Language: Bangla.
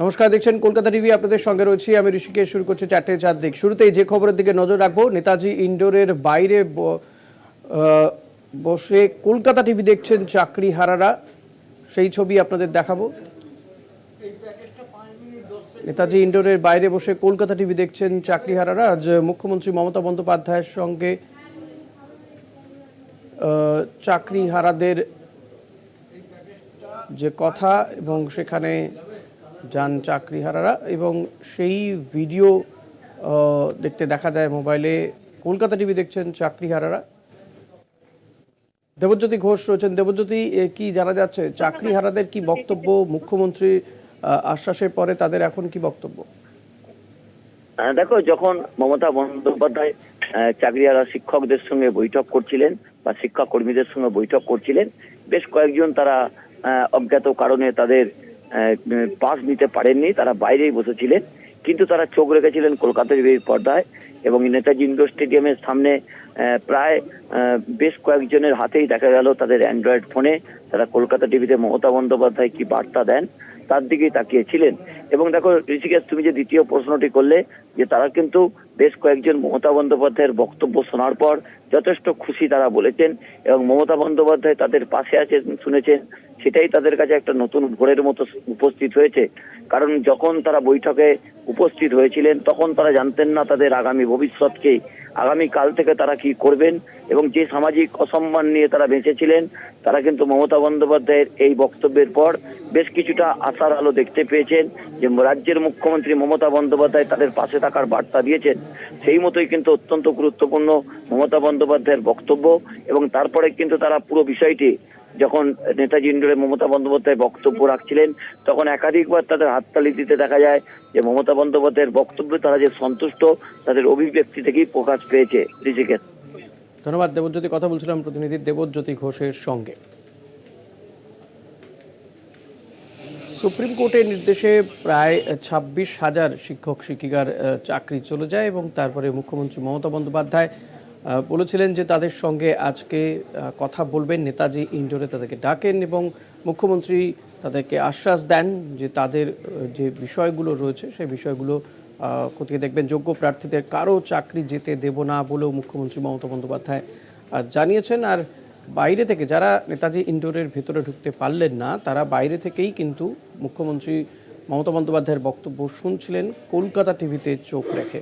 নমস্কার, দেখছেন কলকাতা টিভি, আপনাদের সঙ্গে রয়েছি। আমি ঋষিকে শুরু করছি চারটে চার দিক শুরুতেই যে খবরের দিকে নজর রাখব, নেতাজি ইন্ডোরের বাইরে বসে কলকাতা টিভি দেখছেন চাকরি হারারা। সেই ছবি আপনাদের দেখাবো। নেতাজি ইন্ডোরের বাইরে বসে কলকাতা টিভি দেখছেন চাকরি হারারা। আজ মুখ্যমন্ত্রী মমতা বন্দ্যোপাধ্যায়ের সঙ্গে চাকরি হারাদের যে কথা এবং সেখানে যান চাকরিহারারা এবং সেই ভিডিও দেখতে দেখা যায় মোবাইলে। কলকাতা টিভি দেখছেন চাকরিহারারা। দেবজ্যোতি ঘোষ রয়েছেন। দেবজ্যোতি কি জানা যাচ্ছে? চাকরিহারাদের কি বক্তব্য? মুখ্যমন্ত্রীর আহ, আশ্বাসের পরে তাদের এখন কি বক্তব্য? আহ, দেখো যখন মমতা বন্দ্যোপাধ্যায় চাকরিহারা শিক্ষকদের সঙ্গে বৈঠক করছিলেন বা শিক্ষা কর্মীদের সঙ্গে বৈঠক করছিলেন বেশ কয়েকজন তারা অজ্ঞাত কারণে তাদের পাস নিতে পারেননি, তারা বাইরেই বসেছিলেন। কিন্তু তারা চোখ রেখেছিলেন কলকাতার টিভির পর্দায় এবং নেতাজি ইন্ডোর স্টেডিয়ামের সামনে প্রায় বেশ কয়েকজনের হাতেই দেখা গেল তাদের অ্যান্ড্রয়েড ফোনে। তারা কলকাতা টিভিতে মমতা বন্দ্যোপাধ্যায় কি বার্তা দেন? তার দিকেই তাকিয়েছিলেন। এবং দেখো, ঋষিকেশ, তুমি যে দ্বিতীয় প্রশ্নটি করলে, যে তারা কিন্তু বেশ কয়েকজন মমতা বন্দ্যোপাধ্যায়ের বক্তব্য শোনার পর যথেষ্ট খুশি তারা বলেছেন এবং মমতা বন্দ্যোপাধ্যায় তাদের পাশে আছেন শুনেছেন, সেটাই তাদের কাছে একটা নতুন ভোরের মতো উপস্থিত হয়েছে। কারণ যখন তারা বৈঠকে উপস্থিত হয়েছিলেন, তখন তারা জানতেন না তাদের আগামী ভবিষ্যৎকে, আগামী কাল থেকে তারা কি করবেন এবং যে সামাজিক অসম্মান নিয়ে তারা বেঁচেছিলেন, তারা কিন্তু মমতা বন্দ্যোপাধ্যায়ের এই বক্তব্যের পর বেশ কিছুটা আশার আলো দেখতে পেয়েছেন যে রাজ্যের মুখ্যমন্ত্রী মমতা বন্দ্যোপাধ্যায় তাদের পাশে থাকার বার্তা দিয়েছেন। সেই মতোই কিন্তু অত্যন্ত গুরুত্বপূর্ণ মমতা বন্দ্যোপাধ্যায়ের বক্তব্য এবং তারপরে কিন্তু তারা পুরো বিষয়টি যখন নেতাজি ইন্ডোরে মমতা বন্দ্যোপাধ্যায় বক্তব্য রাখছিলেন, তখন একাধিকবার তাদের হাততালি দিতে দেখা যায় যে মমতা বন্দ্যোপাধ্যায়ের বক্তব্যে তারা যে সন্তুষ্ট, তাদের অভিব্যক্তি থেকেই প্রকাশ পেয়েছে ঋষিকেশ। ধন্যবাদ, দেবজ্যোতি। কথা বলছিলাম প্রতিনিধি দেবজ্যোতি ঘোষের সঙ্গে। সুপ্রিম কোর্টের নির্দেশে প্রায় ছাব্বিশ হাজার শিক্ষক, শিক্ষিকার চাকরি চলে যায় এবং তারপরে মুখ্যমন্ত্রী মমতা বন্দ্যোপাধ্যায় বলেছিলেন যে তাদের সঙ্গে আজকে কথা বলবেন। নেতাজি ইন্ডোরে তাদেরকে ডাকেন এবং মুখ্যমন্ত্রী তাদেরকে আশ্বাস দেন যে তাদের যে বিষয়গুলো রয়েছে সেই বিষয়গুলো খতিয়ে দেখবেন। যোগ্য প্রার্থীদের কারও চাকরি যেতে দেব না বলেও মুখ্যমন্ত্রী মমতা বন্দ্যোপাধ্যায় জানিয়েছেন। আর বাইরে থেকে যারা নেতাজি ইন্ডোরের ভেতরে ঢুকতে পারলেন না, তারা বাইরে থেকেই কিন্তু মুখ্যমন্ত্রী মমতা বন্দ্যোপাধ্যায়ের বক্তব্য শুনছিলেন, কলকাতা টিভিতে চোখ রেখে।